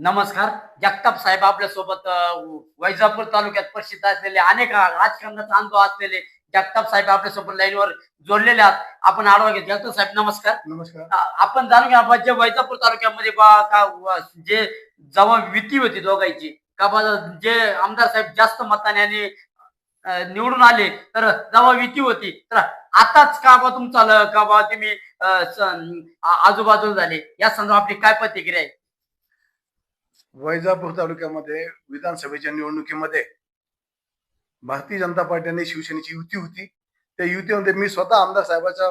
नमस्कार. जगताप साहेब आपल्यासोबत वैजापूर तालुक्यात प्रसिद्ध असलेले अनेक राजकारणाचा अनुभव असलेले जगताप साहेब आपल्यासोबत लाईनवर जोडलेले आहात. आपण आढावा घेत जगताप साहेब नमस्कार. नमस्कार. आपण जाणून घ्या जे वैजापूर तालुक्यामध्ये जे जेव्हा युती होती दोघांची का बा जे आमदार साहेब जास्त मताने आणि निवडून आले तर जेव्हा युती होती. तर आताच का बा तुमचा का बा तुम्ही अ, स- आ- आजूबाजूला झाले? या संदर्भात आपली काय प्रतिक्रिया आहे? वैजापूर तालुक्यामध्ये विधानसभेच्या निवडणुकीमध्ये भारतीय जनता पार्टी आणि शिवसेनेची युती होती. त्या युतीमध्ये मी स्वतः आमदार साहेबाच्या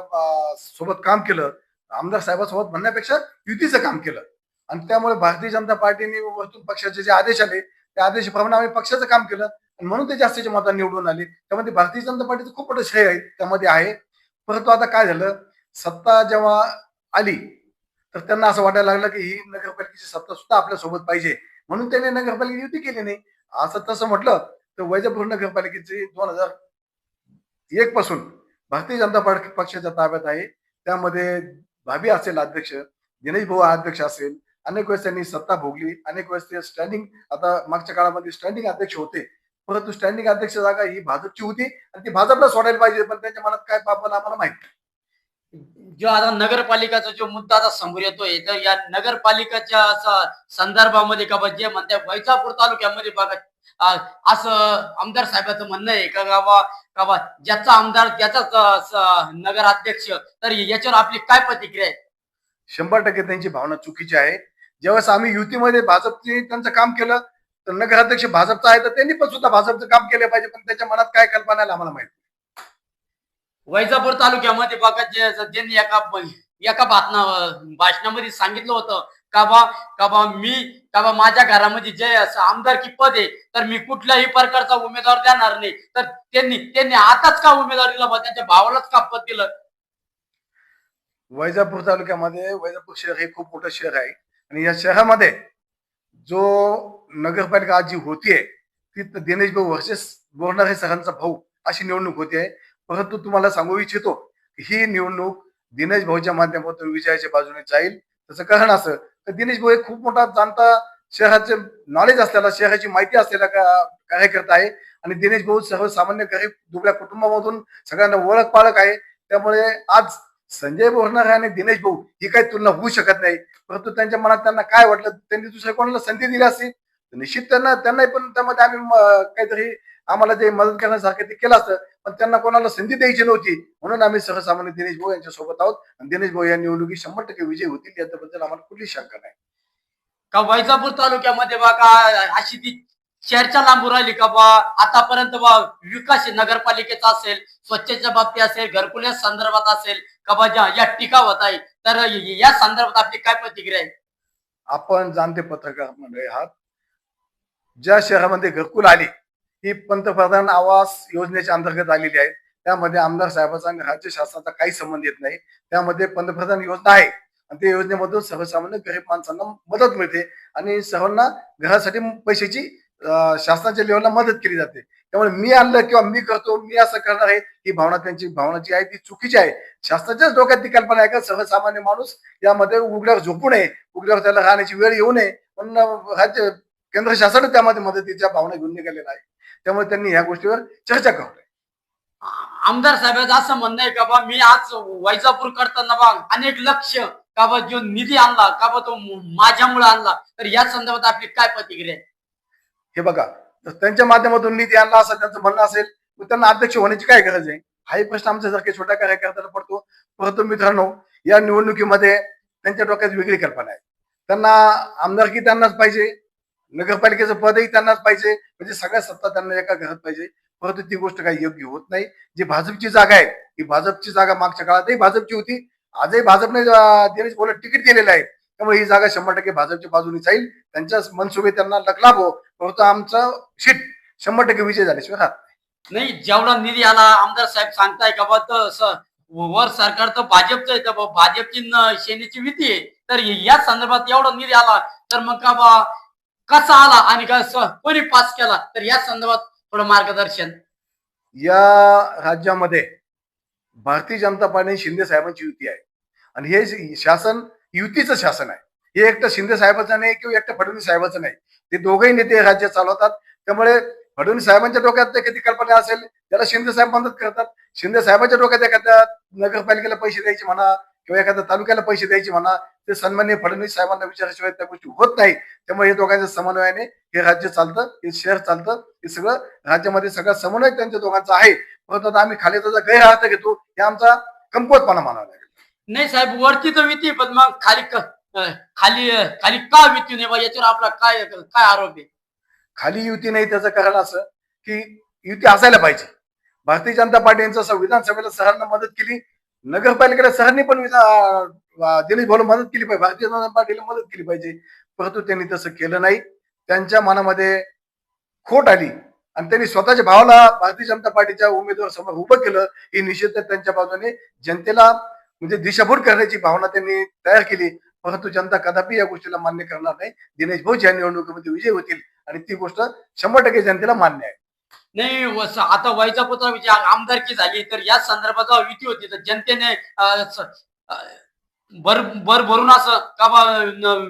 सोबत काम केलं. आमदार साहेबासोबत म्हणण्यापेक्षा युतीचं काम केलं. आणि त्यामुळे भारतीय जनता पार्टीने वस्तू पक्षाचे जे आदेश आले त्या आदेशाप्रमाणे आम्ही पक्षाचं काम केलं. आणि म्हणून ते जास्तीच्या मतात निवडून आले. त्यामध्ये भारतीय जनता पार्टीचं खूप मोठं श्रेय आहे. त्यामध्ये आहे. परंतु आता काय झालं? सत्ता जेव्हा आली तर त्यांना असं वाटायला लागलं की ही नगरपालिकेची सत्ता सुद्धा आपल्यासोबत पाहिजे. म्हणून त्यांनी नगरपालिके युती केली नाही. असं तसं म्हटलं तर वैजापूर नगरपालिकेची दोन हजार एक पासून भारतीय जनता पार्टी पक्षाच्या ताब्यात आहे. त्यामध्ये भाभी असेल अध्यक्ष दिनेश भाऊ अध्यक्ष असेल. अनेक वेळेस त्यांनी सत्ता भोगली. अनेक वेळेस ते स्टँडिंग आता मागच्या काळामध्ये स्टँडिंग अध्यक्ष होते. परंतु स्टँडिंग अध्यक्ष जागा ही भाजपची होती आणि ती भाजपला सोडायला पाहिजे. पण त्यांच्या मनात काय पापन आम्हाला माहीत जो आता नगरपालिकाचा जो मुद्दा आता समोर येतोय तर या नगरपालिकाच्या संदर्भामध्ये का जे म्हणते वैजापूर तालुक्यामध्ये बघा असं आमदार साहेबाचं म्हणणं आहे का गावा का बा ज्याचा आमदार त्याचाच नगराध्यक्ष तर याच्यावर आपली काय प्रतिक्रिया आहे? शंभर टक्के त्यांची भावना चुकीची आहे. ज्यावेळेस आम्ही युतीमध्ये भाजपने त्यांचं काम केलं तर नगराध्यक्ष भाजपचा आहे तर त्यांनी पण सुद्धा भाजपचं काम केलं पाहिजे पण त्याच्या मनात काय कल्पना आहे आम्हाला माहिती वैजापूर तालुक्यामध्ये बघा जे एका एका बातम्या भाषणामध्ये सांगितलं होतं का बा का बा मी का बा माझ्या घरामध्ये जे असं आमदारकी पद आहे तर मी कुठल्याही प्रकारचा उमेदवार देणार नाही. तर त्यांनी त्यांनी आताच का उमेदवार दिला बा? त्यांच्या भावालाच का पद दिलं? वैजापूर तालुक्यामध्ये वैजापूर शहर हे खूप मोठं शहर आहे. आणि या शहरामध्ये जो नगरपालिका आज जी होतीये ती दिनेश भाऊ वर्सेस बोरणार हे सरांचा भाऊ अशी निवडणूक होतीये. परंतु तुम्हाला सांगू इच्छितो की ही निवडणूक दिनेश भाऊच्या माध्यमातून विजयाच्या बाजूने जाईल. त्याचं कारण असं तर दिनेश भाऊ एक खूप मोठा जाणता शहराचे नॉलेज असलेला शहराची माहिती असलेला कार्यकर्ता आहे. आणि दिनेश भाऊ सर्वसामान्य गरीब दुबळ्या कुटुंबामधून सगळ्यांना ओळख पाळख आहे. त्यामुळे आज संजय बोरणार आणि दिनेश भाऊ ही काही तुलना होऊ शकत नाही. परंतु त्यांच्या मनात त्यांना काय वाटलं त्यांनी दुसऱ्या कोणाला संधी दिली असती निश्चित त्यांना त्यांनाही पण त्यामध्ये आम्ही काहीतरी आम्हाला जे मदत करण्यासारखं ते केलं असतं. पण त्यांना कोणाला संधी द्यायची नव्हती. म्हणून आम्ही सर्वसामान्य दिनेश भाऊ यांच्या सोबत आहोत. आणि दिनेश भाऊ या निवडणुकीत शंभर टक्के विजय होतील याच्याबद्दल आम्हाला कुठली शंका नाही. का वैजापूर तालुक्यामध्ये बा का अशी ती चर्चा लांबू राहिली का बा? आतापर्यंत बा विकास नगरपालिकेचा असेल स्वच्छतेच्या बाबतीत असेल घरकुल्या संदर्भात असेल का बा ज्या या टीका होत आहे तर या संदर्भात आपली काय प्रतिक्रिया आहे? आपण जाणते पत्रकार मंडळी आहात. ज्या शहरामध्ये घरकुल आली ही पंतप्रधान आवास योजनेच्या अंतर्गत आलेली आहे. त्यामध्ये आमदार साहेबांचा आणि राज्य शासनाचा काही संबंध येत नाही. त्यामध्ये पंतप्रधान योजना आहे. आणि त्या योजनेमधून सर्वसामान्य गरीब माणसांना मदत मिळते आणि सर्वांना घरासाठी पैशाची शासनाच्या लेवलला मदत केली जाते. त्यामुळे मी आणलं किंवा मी करतो मी असं करणार आहे ही भावना त्यांची भावना जी आहे ती चुकीची आहे. शासनाच्याच डोक्यात ती कल्पना आहे का सर्वसामान्य माणूस यामध्ये उघड्यावर झोपू नये उघड्यावर त्याला राहण्याची वेळ येऊ नये. पण राज्य केंद्र शासन त्यामध्ये मदतीच्या भावना घेऊन निघालेला आहे. त्यामुळे त्यांनी ह्या गोष्टीवर चर्चा करू नये. आ- आमदार साहेबांचं असं म्हणणं आहे का बा मी आज वैजापूर करताना बा अनेक लक्ष का बा जो निधी आणला का बा तो माझ्यामुळे आणला तर या संदर्भात आपली काय प्रतिक्रिया हे बघा त्यांच्या माध्यमातून निधी आणला असं त्यांचं म्हणणं असेल त्यांना अध्यक्ष होण्याची काय गरज आहे? हाही प्रश्न आमच्यासारखे छोट्या कार्यकर्त्याला पडतो. परंतु मित्रांनो या निवडणुकीमध्ये त्यांच्या डोक्यात वेगळी कल्पना आहे. त्यांना आमदारकी त्यांनाच पाहिजे नगरपालिकेचं पदही त्यांनाच पाहिजे. म्हणजे सगळ्या सत्ता त्यांना एका घरात पाहिजे. परंतु ती गोष्ट काही योग्य होत नाही. जी भाजपची जागा आहे ही भाजपची जागा मागच्या काळातही भाजपची होती. आजही भाजपने दिनेश बोला तिकीट दिलेलं आहे. त्यामुळे ही जागा शंभर टक्के भाजपच्या बाजूने जाईल. त्यांच्या मनसुबे त्यांना लकलाभ हो परंतु आमचं शीट शंभर टक्के विजय झाल्याशिवाय राहत नाही. जेवढा निधी आला आमदार साहेब सांगताय का बा वर सरकार तर भाजपचं आहे भाजपची सेनेची भीती आहे. तर या संदर्भात एवढा निधी आला तर मग का बा कसा आला आणि कोणी पास केला? तर या संदर्भात थोडं मार्गदर्शन. या राज्यामध्ये भारतीय जनता पार्टी शिंदे साहेबांची युती आहे. आणि हे शासन युतीचं शासन आहे. हे एकटं शिंदे साहेबाचं नाही किंवा एकटं फडणवीस साहेबाचं नाही. ते दोघंही नेते राज्य चालवतात. त्यामुळे फडणवीस साहेबांच्या डोक्यात किती कल्पना असेल त्याला शिंदे साहेब मदत करतात. शिंदे साहेबांच्या डोक्यात एखाद्या नगरपालिकेला पैसे द्यायचे म्हणा किंवा एखाद्या तालुक्याला पैसे द्यायचे म्हणा ते सन्मान्य फडणवीस साहेबांना विचारल्याशिवाय त्या गोष्टी होत नाही. त्यामुळे हे दोघांच्या समन्वयाने हे राज्य चालतं हे शहर चालतं हे सगळं राज्यामध्ये सगळं समन्वय त्यांच्या दोघांचा आहे. परंतु आता आम्ही खाली त्याचा गैरअर्थ घेतो हे आमचा कमकुवतपणा मानावा लागेल. नाही साहेब वरती तर विती पण मग खाली खाली खाली का विती नाही याच्यावर आपला काय काय आरोप आहे? खाली युती नाही त्याचं कारण असं की युती असायला पाहिजे. भारतीय जनता पार्टी यांचं असं विधानसभेला सरांना मदत केली नगरपालिकेला सरांनी पण दिनेश भाऊला मदत केली पाहिजे. भारतीय जनता पार्टीला मदत केली पाहिजे. परंतु त्यांनी तसं केलं नाही. त्यांच्या मनामध्ये खोट आली. आणि त्यांनी स्वतःच्या भावाला भारतीय जनता पार्टीच्या उमेदवार समोर उभं केलं. ही निश्चित त्यांच्या बाजूने जनतेला म्हणजे दिशाभूल करण्याची भावना त्यांनी तयार केली. परंतु जनता कदापि या गोष्टीला मान्य करणार नाही. दिनेश भाऊ या निवडणुकीमध्ये विजय होतील. आणि ती गोष्ट शंभर टक्के जनतेला मान्य आहे. नाही आता वयचा पुत्र विचार आमदारकी झाली तर या संदर्भात युती होती तर जनतेने भर भर भरून असं का बा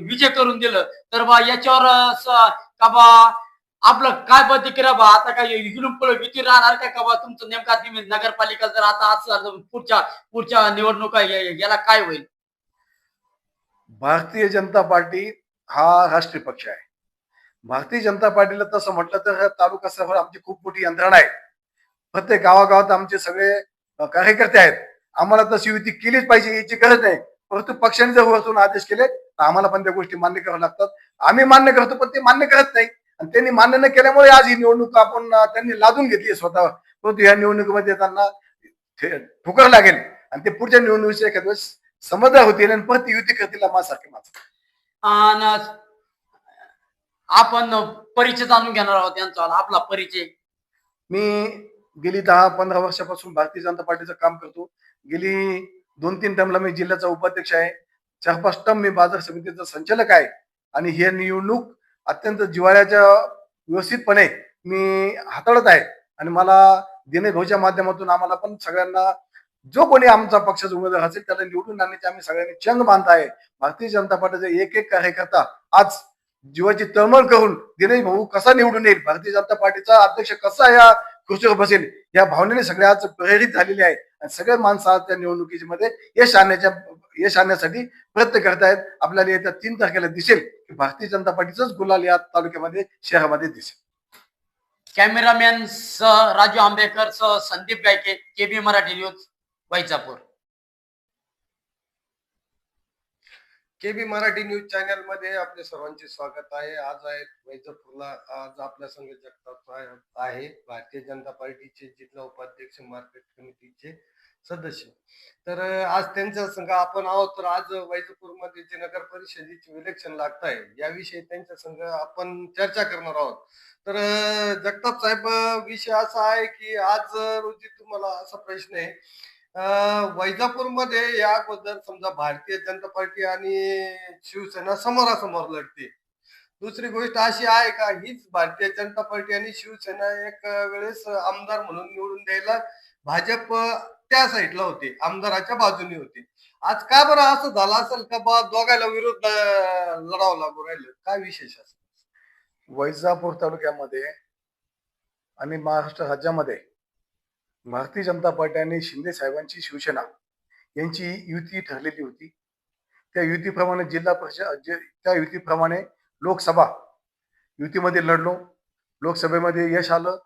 विजय करून दिलं. तर बा याच्यावर असं का बा आपलं काय प्रतिक्रिया बा आता काय इकडून पुढे युती राहणार का का बा तुमचं नेमका तुम्ही नगरपालिका जर आता असं पुढच्या पुढच्या निवडणुका याला काय होईल? भारतीय जनता पार्टी हा राष्ट्रीय पक्ष आहे. भारतीय जनता पार्टीला तसं म्हटलं तर तालुका सभा आमची खूप मोठी यंत्रणा आहे. प्रत्येक गावागावात आमचे सगळे कार्यकर्ते आहेत. आम्हाला तशी युती केलीच पाहिजे याची गरज नाही. परंतु पक्षाने जर वरतून आदेश केले तर आम्हाला पण त्या गोष्टी मान्य कराव्या लागतात. आम्ही मान्य करतो पण ते मान्य करत नाही. आणि त्यांनी मान्य न केल्यामुळे आज ही निवडणूक आपण त्यांनी लादून घेतली स्वतःवर. परंतु या निवडणुकीमध्ये त्यांना ठोकर लागेल. आणि ते पुढच्या निवडणुकीच्या एखाद्या वेळेस समजदार होतील आणि परत युती करतील माझ्यासारखे माझं आपण परिचय जाणून घेणार आहोत यांचा. आपला परिचय. मी गेली दहा पंधरा वर्षापासून भारतीय जनता पार्टीचं काम करतो. गेली दोन तीन टर्मला मी जिल्ह्याचा उपाध्यक्ष आहे. चार पाच टर्म मी बाजार समितीचा संचालक आहे. आणि ही निवडणूक अत्यंत जिव्हाळ्याच्या व्यवस्थितपणे मी हाताळत आहे. आणि मला दिनेश भाऊच्या माध्यमातून आम्हाला पण सगळ्यांना जो कोणी आमचा पक्षाचा उमेदवार असेल त्याला निवडून आणण्याची आम्ही सगळ्यांनी चंग बांधत आहे. भारतीय जनता पार्टीचा एक एक कार्यकर्ता आज जीवाची तळमळ करून दिनेश भाऊ कसा निवडून येईल? भारतीय जनता पार्टीचा अध्यक्ष कसा या खुर्चीवर बसेल? या भावनेने सगळे आज प्रेरित झालेले आहे आणि सगळे माणसं आज त्या निवडणुकीमध्ये यश आणण्याच्या यश आणण्यासाठी प्रयत्न करतायत. आपल्याला येत्या तीन तारखेला दिसेल की भारतीय जनता पार्टीचाच गुलाल या तालुक्यामध्ये शहरामध्ये दिसेल. कॅमेरामॅन सह राजू आंबेकर सह Sandeep Gayke KB Marathi news Vaijapur. KB Marathi news चॅनलमध्ये आपले सर्वांचे स्वागत आहे. आज आहे वैजापूरला आज आपल्या संघ जगताप साहेब आहे. भारतीय जनता पार्टीचे जिल्हा उपाध्यक्ष मार्केट कमिटीचे सदस्य. तर आज त्यांच्या संघ आपण आहोत तर आज वैजापूरमध्ये जे नगर परिषदेचे इलेक्शन लागत आहे याविषयी त्यांच्या संघ आपण चर्चा करणार आहोत. तर जगताप साहेब विषय असा आहे की आज रोजी तुम्हाला असा प्रश्न आहे वैजापूरमध्ये या अगोदर समजा भारतीय जनता पार्टी आणि शिवसेना समोरासमोर लढते. दुसरी गोष्ट अशी आहे का हीच भारतीय जनता पार्टी आणि शिवसेना एक वेळेस आमदार म्हणून निवडून द्यायला भाजप त्या साईडला होते आमदाराच्या बाजूने होते. आज का बरं असं झालं असेल का बा दोघायला विरोध लढावं लागू राहिलं? काय विशेष असेल वैजापूर तालुक्यामध्ये आणि महाराष्ट्र राज्यामध्ये भारतीय जनता पार्टी आणि शिंदे साहेबांची शिवसेना यांची युती ठरलेली होती. त्या युतीप्रमाणे जिल्हा परिषद त्या युतीप्रमाणे लोकसभा युतीमध्ये लढलो. लोकसभेमध्ये यश आलं.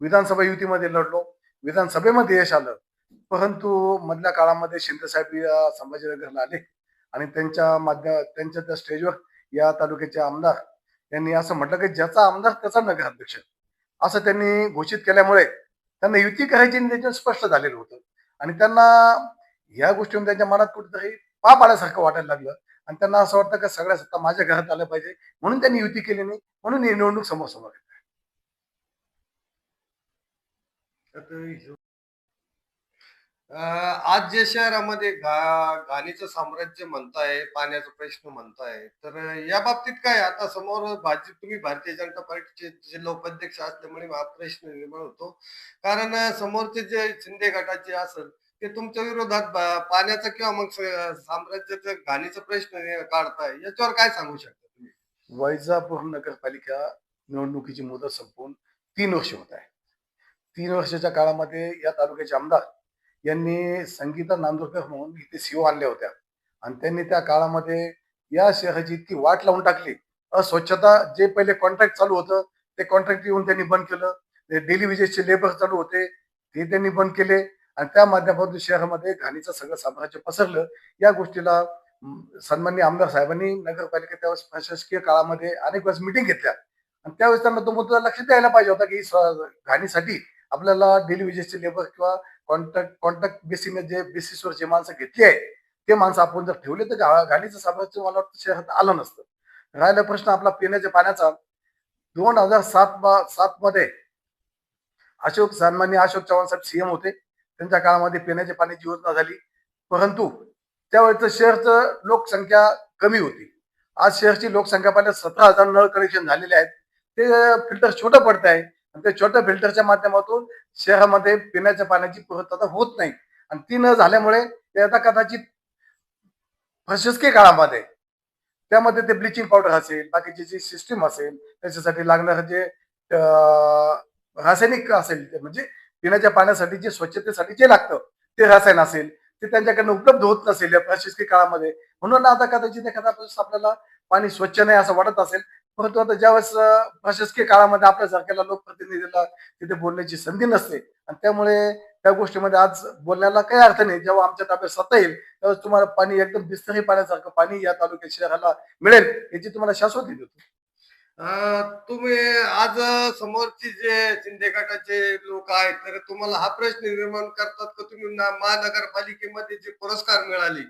विधानसभा युतीमध्ये लढलो. विधानसभेमध्ये यश आलं. परंतु मधल्या काळामध्ये शिंदे साहेब या संभाजीनगरला आले आणि त्यांच्या माध्यम त्यांच्या त्या स्टेजवर या तालुक्याचे आमदार यांनी असं म्हटलं की ज्याचा आमदार त्याचा नगराध्यक्ष. असं त्यांनी घोषित केल्यामुळे त्यांना युती करायची त्याच्यात स्पष्ट झालेलं होतं. आणि त्यांना या गोष्टीतून त्यांच्या मनात कुठेतरी पाप आल्यासारखं वाटायला लागलं. आणि त्यांना असं वाटतं की सगळ्या सत्ता माझ्या घरात आल्या पाहिजे. म्हणून त्यांनी युती केली नाही. म्हणून ही निवडणूक समोर समोर आहे. आज जे शहरामध्ये घा घाणीचं साम्राज्य म्हणताय पाण्याचा प्रश्न म्हणताय तर या बाबतीत काय आता समोर भाजी तुम्ही भारतीय जनता पार्टीचे जिल्हा उपाध्यक्ष असल्यामुळे हा प्रश्न निर्माण होतो. कारण समोरचे जे शिंदे गटाचे असेल ते तुमच्या विरोधात पाण्याचा किंवा मग साम्राज्याचं साम्राज्याचा घाणीचा प्रश्न काढताय. याच्यावर काय सांगू शकता तुम्ही? वैजापूर नगरपालिका निवडणुकीची मुदत संपवून तीन वर्ष होत आहे. तीन वर्षाच्या काळामध्ये या तालुक्याचे आमदार यांनी संगीता नांदुरकर म्हणून इथे सीओ आणल्या होत्या. आणि त्यांनी त्या काळामध्ये या शहराची इतकी वाट लावून टाकली. अस्वच्छता जे पहिले कॉन्ट्रॅक्ट चालू होतं ते कॉन्ट्रॅक्ट येऊन त्यांनी बंद केलं. डेली विजेसचे लेबर चालू होते ते त्यांनी बंद केले. आणि त्या माध्यमातून शहरामध्ये घाणीचं सगळं साम्राज्य पसरलं. या गोष्टीला सन्मान्य आमदार साहेबांनी नगरपालिका त्यावेळेस प्रशासकीय काळामध्ये अनेक वेळेस मिटिंग घेतल्या. आणि त्यावेळेस त्यांना तो मुद्दा लक्षात द्यायला पाहिजे होता की घाणीसाठी आपल्याला डेली विजेसचे लेबर किंवा कॉन्ट्रॅक्ट कॉन्ट्रॅक्ट बेसिसने जे बेसिसवर जे माणसं घेतली आहे ते माणसं आपण जर ठेवले तर गाडीचं घाणीचं साम्राज्य मला वाटतं शहरात आलं नसतं. राहिला प्रश्न आपला पिण्याच्या पाण्याचा. दोन हजार सात सात मध्ये अशोक सन्मान्य अशोक चव्हाण साहेब सीएम होते. त्यांच्या काळामध्ये पिण्याच्या पाण्याची योजना झाली. परंतु त्यावेळेच शहरचं लोकसंख्या कमी होती. आज शहरची लोकसंख्या पाहिजे सतरा हजार नळ कनेक्शन झालेले आहेत. ते फिल्टर छोटं पडत आहे आणि ते छोट्या फिल्टरच्या माध्यमातून शहरामध्ये पिण्याच्या पाण्याची पूर्तता होत नाही. आणि ती न झाल्यामुळे ते आता कदाचित प्रशासकीय काळामध्ये त्यामध्ये ते ब्लिचिंग पावडर असेल बाकीची जी सिस्टीम असेल त्याच्यासाठी लागणारं जे अं, रासायनिक असेल म्हणजे पिण्याच्या पाण्यासाठी जे स्वच्छतेसाठी जे लागतं ते रसायन असेल ते त्यांच्याकडनं उपलब्ध होत नसेल या प्रशासकीय काळामध्ये. म्हणून आता कदाचित एखादा आपल्याला पाणी स्वच्छ नाही असं वाटत असेल परंतु आता ज्यावेळेस प्रशासकीय काळामध्ये आपल्यासारख्याला लोकप्रतिनिधीला तिथे बोलण्याची संधी नसते आणि त्यामुळे त्या गोष्टीमध्ये आज बोलण्याला काही अर्थ नाही. जेव्हा आमच्या ताब्यात सत्ता येईल त्यावेळेस तुम्हाला पाणी एकदम बिस्तरी पाण्यासारखं पाणी या तालुक्यात शहराला मिळेल याची तुम्हाला शाश्वती देतो तुम्ही आज समोरची जे शिंदे गटाचे लोक आहेत तर तुम्हाला हा प्रश्न निर्माण करतात का? तुम्ही महानगरपालिकेमध्ये जे पुरस्कार मिळाले